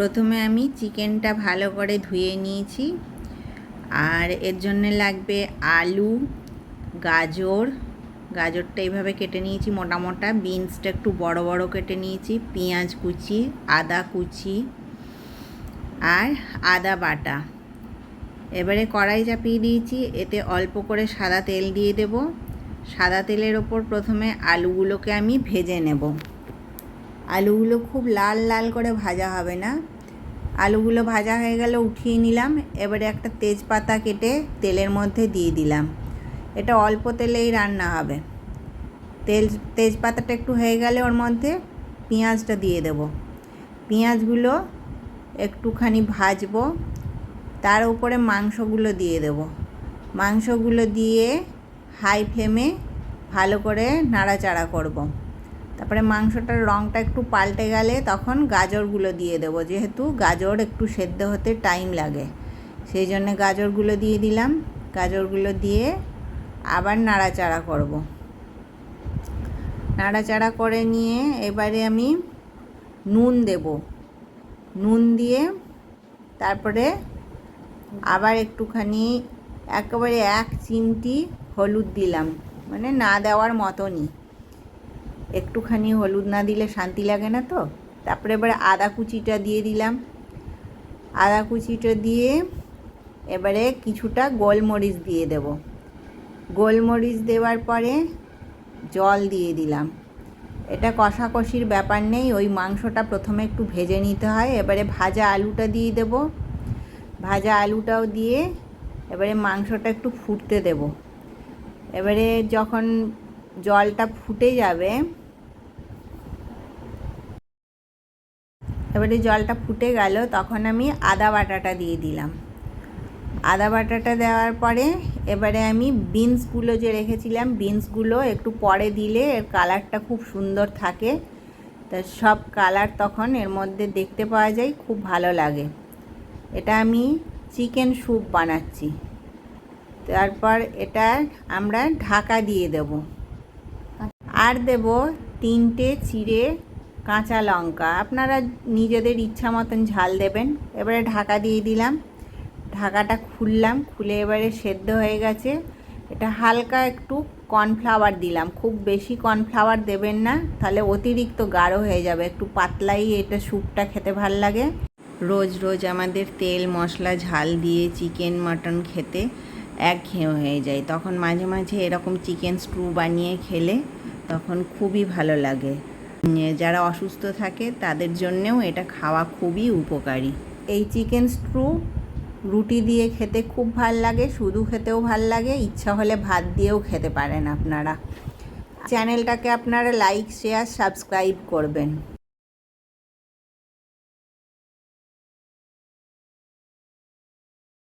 প্রথমে আমি চিকেনটা ভালো করে ধুয়ে নিয়েছি। আর এর জন্য লাগবে আলু, গাজর। গাজরটা এইভাবে কেটে নিয়েছি মোটা মোটা। বিনসটা একটু বড় বড় কেটে নিয়েছি। পেঁয়াজ কুচি, আদা কুচি আর আদা বাটা। এবারে কড়াই চাপিয়ে দিয়েছি। এতে অল্প করে সাদা তেল দিয়ে দেব। সাদা তেলের ওপর প্রথমে আলুগুলোকে আমি ভেজে নেব। আলুগুলো খুব লাল লাল করে ভাজা হবে না। আলুগুলো ভাজা হয়ে গেলে উঠিয়ে নিলাম। এবারে একটা তেজপাতা কেটে তেলের মধ্যে দিয়ে দিলাম। এটা অল্প তেলেই রান্না হবে। তেল, তেজপাতাটা একটু হয়ে গেলে ওর মধ্যে পেঁয়াজটা দিয়ে দেব। পেঁয়াজগুলো একটুখানি ভাজবো। তার উপরে মাংসগুলো দিয়ে দেব। মাংসগুলো দিয়ে হাই ফ্লেমে ভালো করে নাড়াচাড়া করব। তারপরে মাংসটার রঙটা একটু পাল্টে গেলে তখন গাজরগুলো দিয়ে দেব। যেহেতু গাজর একটু সেদ্ধ হতে টাইম লাগে। সেই জন্যে গাজরগুলো দিয়ে দিলাম। গাজরগুলো দিয়ে আবার নাড়াচাড়া করব। নাড়াচাড়া করে নিয়ে এবারে আমি নুন দেব। নুন দিয়ে তারপরে আবার একটুখানি একেবারে এক চিমটি হলুদ দিলাম। মানে না দেওয়ার মতনই। একটুখানি হলুদ না দিলে শান্তি লাগে না তো? তারপরে এবারে আদা কুচিটা দিয়ে দিলাম। আদা কুচিটা দিয়ে এবারে কিছুটা গোলমরিচ দিয়ে দেব। গোলমরিচ দেওয়ার পরে জল দিয়ে দিলাম। এটা কষাকষির ব্যাপার নেই, ওই মাংসটা প্রথমে একটু ভেজে নিতে হয়। এবারে ভাজা আলুটা দিয়ে দেব। ভাজা আলুটাও দিয়ে এবারে মাংসটা একটু ফুটতে দেব। এবারে যখন জলটা ফুটে যাবে এবারে জলটা ফুটে গেল, তখন আমি আদা বাটাটা দিয়ে দিলাম। আদা বাটাটা দেওয়ার পরে এবারে আমি বিনসগুলো যে রেখেছিলাম, বিনসগুলো একটু পরে দিলে এর কালারটা খুব সুন্দর থাকে। তা সব কালার তখন এর মধ্যে দেখতে পাওয়া যায়, খুব ভালো লাগে। এটা আমি চিকেন স্যুপ বানাচ্ছি। তারপর এটা আমরা ঢাকা দিয়ে দেব। আর দেব তিনটে চিড়ে কাঁচা লঙ্কা। আপনারা নিজেদের ইচ্ছা মতন ঝাল দেবেন। এবারে ঢাকা দিয়ে দিলাম। ঢাকাটা খুললাম। খুলে এবারে সেদ্ধ হয়ে গেছে। এটা হালকা একটু কর্নফ্লাওয়ার দিলাম। খুব বেশি কর্নফ্লাওয়ার দেবেন না। তাহলে অতিরিক্ত গাঢ় হয়ে যাবে। একটু পাতলাই এটা স্যুপটা খেতে ভালো লাগে। রোজ রোজ আমাদের তেল, মশলা, ঝাল দিয়ে চিকেন, মাটন খেতে এক একঘেয়ে হয়ে যায়। তখন মাঝে মাঝে এরকম চিকেন স্টু বানিয়ে খেলে তখন খুবই ভালো লাগে। যারা অসুস্থ থাকে তাদের জন্যেও এটা খাওয়া খুবই উপকারী। এই চিকেন স্ট্রু রুটি দিয়ে খেতে খুব ভালো লাগে, শুধু খেতেও ভালো লাগে, ইচ্ছা হলে ভাত দিয়েও খেতে পারেন আপনারা। চ্যানেলটাকে আপনারা লাইক, শেয়ার, সাবস্ক্রাইব করবেন।